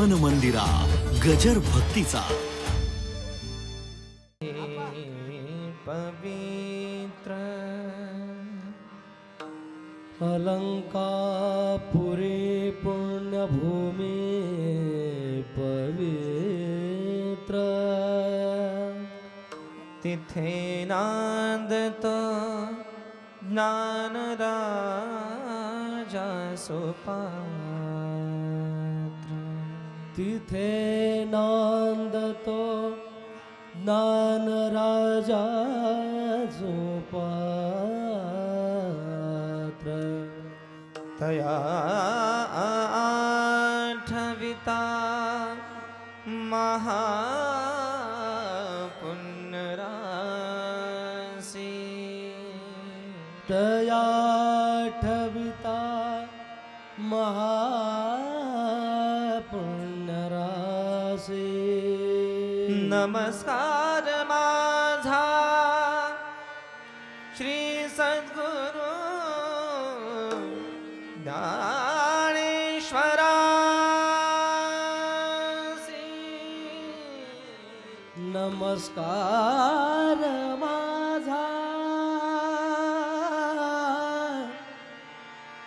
मन मंदिरा गजर भक्तीचा. पवित्र अलंकापुरी पुण्यभूमी पवित्र। तिथे नांदतो ज्ञानराजा सोपा तिथे नांदतो ज्ञानराजा पात्र तया आठविता महापुण्यरासी तया ठविता महापुण्यराशी नमस्कार माझा. श्री सद्गुरु ज्ञानेश्वरा. नमस्कार माझा.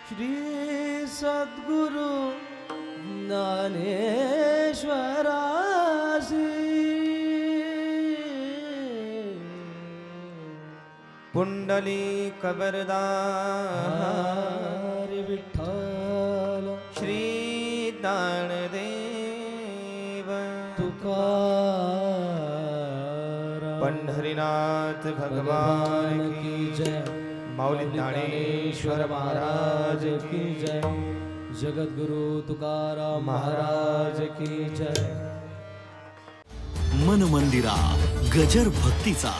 श्री सद्गुरु ज्ञानेश्वरासी पुंडली कबरदार हरी विठ्ठल श्री ज्ञानदेव तुकाराम पंढरीनाथ भगवान की जय। माऊली ज्ञानेश्वर महाराज की जय। जगद्गुरु तुकाराम महाराज की जय। मन मंदिरा गजर भक्तीचा।